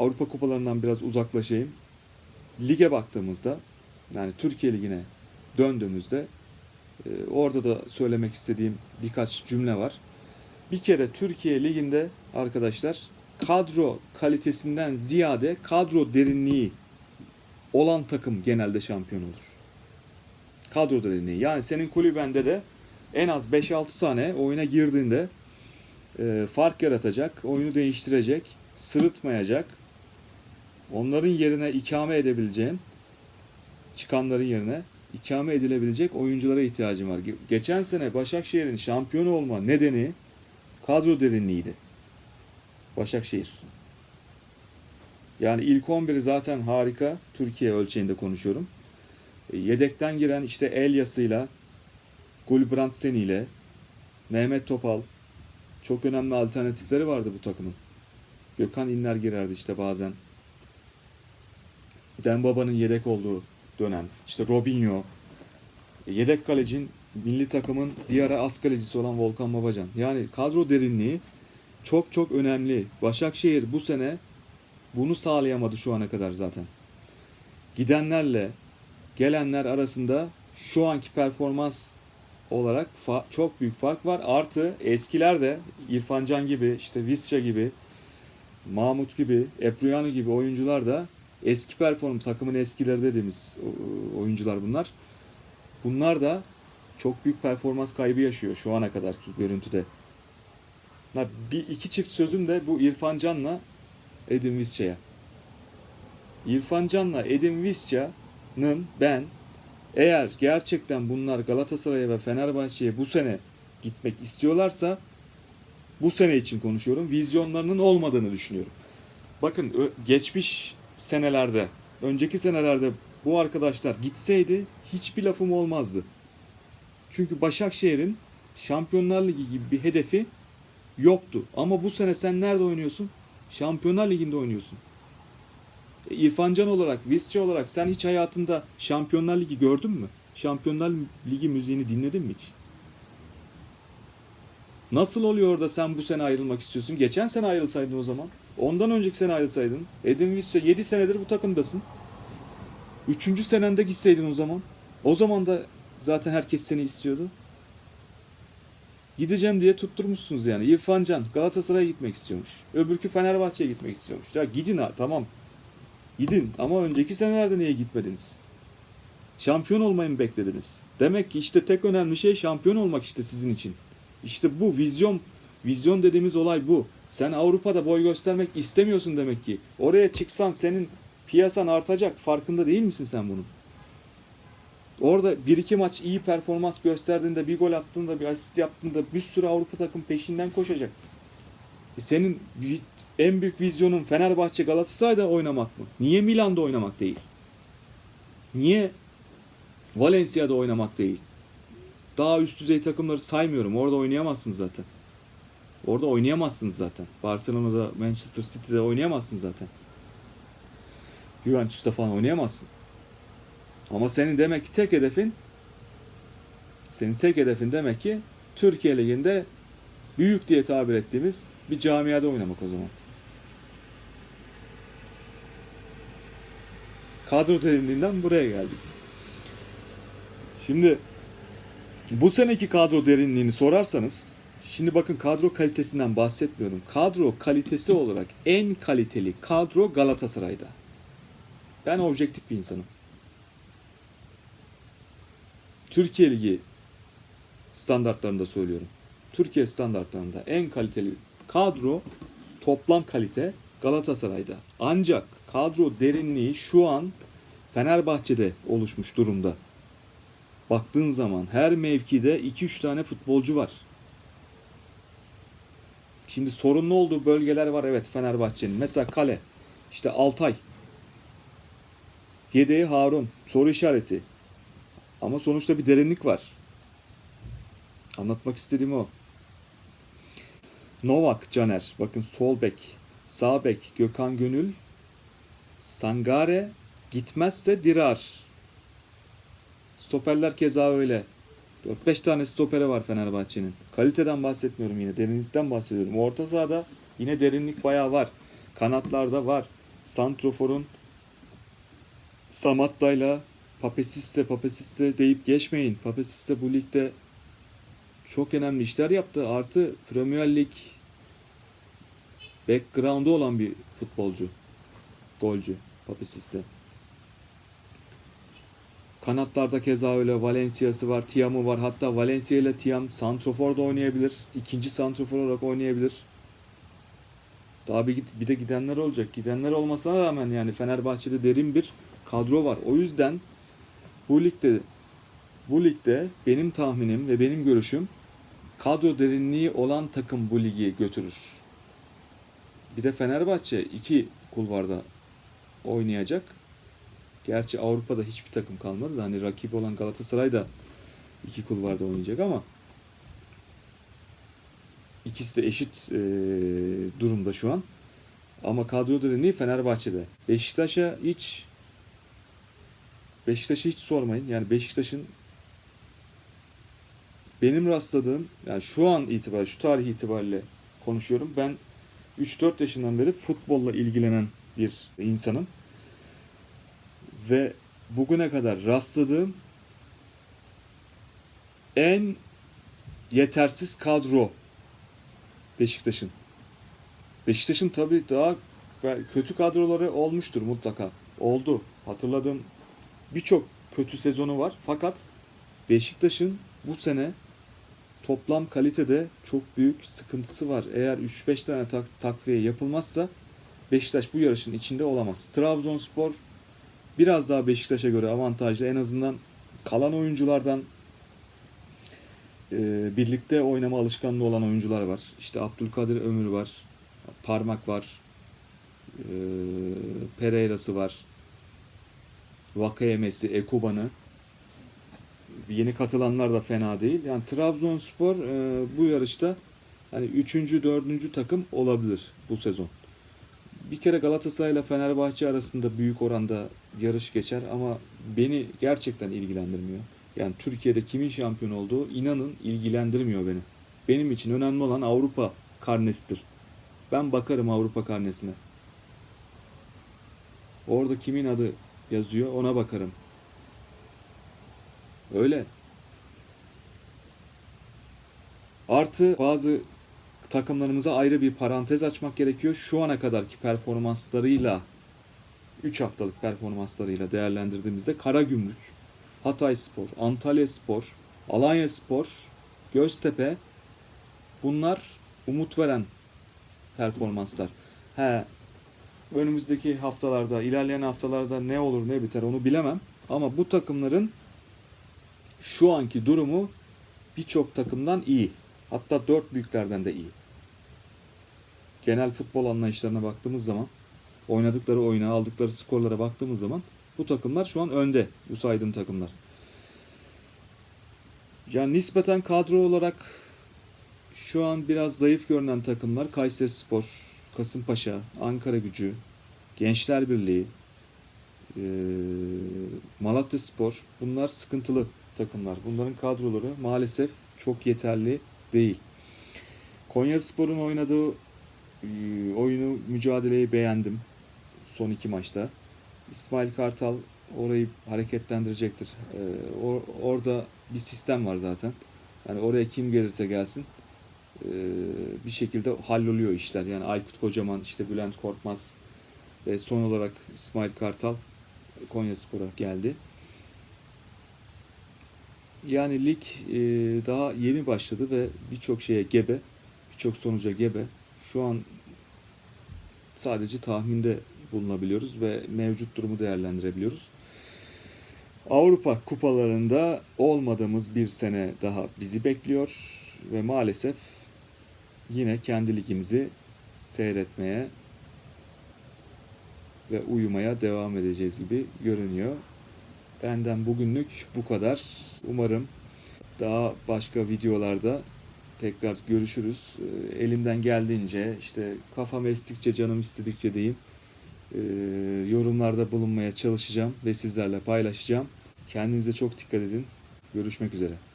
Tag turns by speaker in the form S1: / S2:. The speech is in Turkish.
S1: Avrupa kupalarından biraz uzaklaşayım. Lige baktığımızda yani Türkiye Ligi'ne döndüğümüzde e, orada da söylemek istediğim birkaç cümle var. Bir kere Türkiye Ligi'nde arkadaşlar kadro kalitesinden ziyade kadro derinliği olan takım genelde şampiyon olur. Kadro derinliği. Yani senin kulübende de en az 5-6 tane oyuna girdiğinde e, fark yaratacak, oyunu değiştirecek, sırıtmayacak, onların yerine ikame edebileceğin, çıkanların yerine ikame edilebilecek oyunculara ihtiyacım var. Ge- Geçen sene Başakşehir'in şampiyon olma nedeni kadro derinliğiydi. Başakşehir. Yani ilk 11'i zaten harika. Türkiye ölçeğinde konuşuyorum. E, Yedekten giren işte Elyas'ıyla, Gulbrandsen ile, Mehmet Topal çok önemli alternatifleri vardı bu takımın. Gökhan İnler girerdi işte bazen. Dembaba'nın yedek olduğu dönem. İşte Robinho. E, Yedek kalecin milli takımın bir ara as kalecisi olan Volkan Babacan. Yani kadro derinliği çok çok önemli. Başakşehir bu sene bunu sağlayamadı şu ana kadar zaten. Gidenlerle gelenler arasında şu anki performans olarak çok büyük fark var. Artı eskiler de İrfan Can gibi, işte Visca gibi, Mahmut gibi, Epruyanu gibi oyuncular da eski performans takımın eskileri dediğimiz oyuncular bunlar. Bunlar da çok büyük performans kaybı yaşıyor şu ana kadarki görüntüde. Bir iki çift sözüm de bu İrfan Can'la Edin Visca'ya. İrfan Can'la Edin Visca'nın ben eğer gerçekten bunlar Galatasaray'a ve Fenerbahçe'ye bu sene gitmek istiyorlarsa bu sene için konuşuyorum. Vizyonlarının olmadığını düşünüyorum. Bakın geçmiş senelerde, önceki senelerde bu arkadaşlar gitseydi hiçbir lafım olmazdı. Çünkü Başakşehir'in Şampiyonlar Ligi gibi bir hedefi yoktu. Ama bu sene sen nerede oynuyorsun? Şampiyonlar Ligi'nde oynuyorsun. E, İrfan Can olarak, Visca olarak sen hiç hayatında Şampiyonlar Ligi gördün mü? Şampiyonlar Ligi müziğini dinledin mi hiç? Nasıl oluyor da sen bu sene ayrılmak istiyorsun? Geçen sene ayrılsaydın o zaman. Ondan önceki sene ayrılsaydın. Edin Visca 7 senedir bu takımdasın. Üçüncü senende gitseydin o zaman. O zaman da zaten herkes seni istiyordu. Gideceğim diye tutturmuşsunuz yani. İrfan Can Galatasaray'a gitmek istiyormuş. Öbürkü Fenerbahçe'ye gitmek istiyormuş. Ya gidin ha tamam. Gidin ama önceki senelerde niye gitmediniz? Şampiyon olmayı mı beklediniz? Demek ki işte tek önemli şey şampiyon olmak işte sizin için. İşte bu vizyon vizyon dediğimiz olay bu. Sen Avrupa'da boy göstermek istemiyorsun demek ki. Oraya çıksan senin piyasan artacak. Farkında değil misin sen bunun? Orada bir iki maç iyi performans gösterdiğinde, bir gol attığında, bir asist yaptığında bir sürü Avrupa takım peşinden koşacak. E senin en büyük vizyonun Fenerbahçe Galatasaray'da oynamak mı? Niye Milan'da oynamak değil? Niye Valencia'da oynamak değil? Daha üst düzey takımları saymıyorum. Orada oynayamazsın zaten. Orada oynayamazsınız zaten. Barcelona'da, Manchester City'de oynayamazsın zaten. Juventus'ta falan oynayamazsın. Ama senin demek ki tek hedefin senin tek hedefin demek ki Türkiye Ligi'nde büyük diye tabir ettiğimiz bir camiada oynamak o zaman. Kadro derinliğinden buraya geldik. Şimdi bu seneki kadro derinliğini sorarsanız şimdi bakın kadro kalitesinden bahsetmiyorum. Kadro kalitesi olarak en kaliteli kadro Galatasaray'da. Ben objektif bir insanım. Türkiye Ligi standartlarında söylüyorum. Türkiye standartlarında en kaliteli kadro toplam kalite Galatasaray'da. Ancak kadro derinliği şu an Fenerbahçe'de oluşmuş durumda. Baktığın zaman her mevkide 2-3 tane futbolcu var. Şimdi sorunlu olduğu bölgeler var evet Fenerbahçe'nin. Mesela kale. İşte Altay. Yedeği Harun. Soru işareti. Ama sonuçta bir derinlik var. Anlatmak istediğim o. Novak Caner. Bakın sol bek. Sağ bek Gökhan Gönül. Sangare. Gitmezse Dirar. Stoperler keza öyle. 4-5 tane stopere var Fenerbahçe'nin. Kaliteden bahsetmiyorum yine. Derinlikten bahsediyorum. Orta sahada yine derinlik bayağı var. Kanatlarda var. Santrofor'un Samatta'yla Papesiste Papesiste deyip geçmeyin. Papesiste bu ligde çok önemli işler yaptı. Artı Premier Lig background'u olan bir futbolcu. Golcü Papesiste. Kanatlarda keza öyle Valencia'sı var, Tiam'ı var. Hatta Valencia ile Tiam Santrofor'da oynayabilir. İkinci Santrofor olarak oynayabilir. Daha bir, bir de gidenler olacak. Gidenler olmasına rağmen yani Fenerbahçe'de derin bir kadro var. O yüzden bu ligde bu ligde benim tahminim ve benim görüşüm kadro derinliği olan takım bu ligi götürür. Bir de Fenerbahçe iki kulvarda oynayacak. Gerçi Avrupa'da hiçbir takım kalmadı da hani rakip olan Galatasaray da iki kulvarda oynayacak ama ikisi de eşit e, durumda şu an. Ama kadro derinliği Fenerbahçe'de. Beşiktaş'a hiç Beşiktaş'ı hiç sormayın. Yani Beşiktaş'ın benim rastladığım yani şu an itibariyle şu tarih itibariyle konuşuyorum. Ben 3-4 yaşından beri futbolla ilgilenen bir insanım. Ve bugüne kadar rastladığım en yetersiz kadro Beşiktaş'ın. Beşiktaş'ın tabii daha kötü kadroları olmuştur mutlaka. Oldu. Hatırladığım birçok kötü sezonu var. Fakat Beşiktaş'ın bu sene toplam kalitede çok büyük sıkıntısı var. Eğer 3-5 tane tak- takviye yapılmazsa Beşiktaş bu yarışın içinde olamaz. Trabzonspor biraz daha Beşiktaş'a göre avantajlı. En azından kalan oyunculardan e, birlikte oynama alışkanlığı olan oyuncular var. İşte Abdülkadir Ömür var. Parmak var. E, Pereira'sı var. Vakayemesi, Ekuban'ı. Yeni katılanlar da fena değil. Yani Trabzonspor e, bu yarışta hani 3. 4. takım olabilir bu sezon. Bir kere Galatasaray ile Fenerbahçe arasında büyük oranda yarış geçer ama beni gerçekten ilgilendirmiyor. Yani Türkiye'de kimin şampiyon olduğu inanın ilgilendirmiyor beni. Benim için önemli olan Avrupa karnesidir. Ben bakarım Avrupa karnesine. Orada kimin adı yazıyor ona bakarım. Öyle. Artı bazı takımlarımıza ayrı bir parantez açmak gerekiyor. Şu ana kadarki performanslarıyla 3 haftalık performanslarıyla değerlendirdiğimizde Karagümrük, Hatay Spor, Antalya Spor, Alanya Spor, Göztepe bunlar umut veren performanslar. He, önümüzdeki haftalarda, ilerleyen haftalarda ne olur ne biter onu bilemem. Ama bu takımların şu anki durumu birçok takımdan iyi. Hatta dört büyüklerden de iyi. Genel futbol anlayışlarına baktığımız zaman, oynadıkları oyuna, aldıkları skorlara baktığımız zaman bu takımlar şu an önde. Bu saydığım takımlar. Yani nispeten kadro olarak şu an biraz zayıf görünen takımlar Kayseri Spor, Kasımpaşa, Ankara Gücü, Gençler Birliği, Malatya Spor bunlar sıkıntılı takımlar. Bunların kadroları maalesef çok yeterli değil. Konya Spor'un oynadığı oyunu, mücadeleyi beğendim son iki maçta. İsmail Kartal orayı hareketlendirecektir. E, or, orada bir sistem var zaten. Yani oraya kim gelirse gelsin e, bir şekilde halloluyor işler. Yani Aykut Kocaman, işte Bülent Korkmaz ve son olarak İsmail Kartal Konya Spor'a geldi. Yani lig e, daha yeni başladı ve birçok şeye gebe, birçok sonuca gebe. Şu an sadece tahminde bulunabiliyoruz ve mevcut durumu değerlendirebiliyoruz. Avrupa kupalarında olmadığımız bir sene daha bizi bekliyor ve maalesef yine kendi ligimizi seyretmeye ve uyumaya devam edeceğiz gibi görünüyor. Benden bugünlük bu kadar. Umarım daha başka videolarda tekrar görüşürüz. Elimden geldiğince işte kafam estikçe canım istedikçe diyeyim. Ee, yorumlarda bulunmaya çalışacağım ve sizlerle paylaşacağım. Kendinize çok dikkat edin. Görüşmek üzere.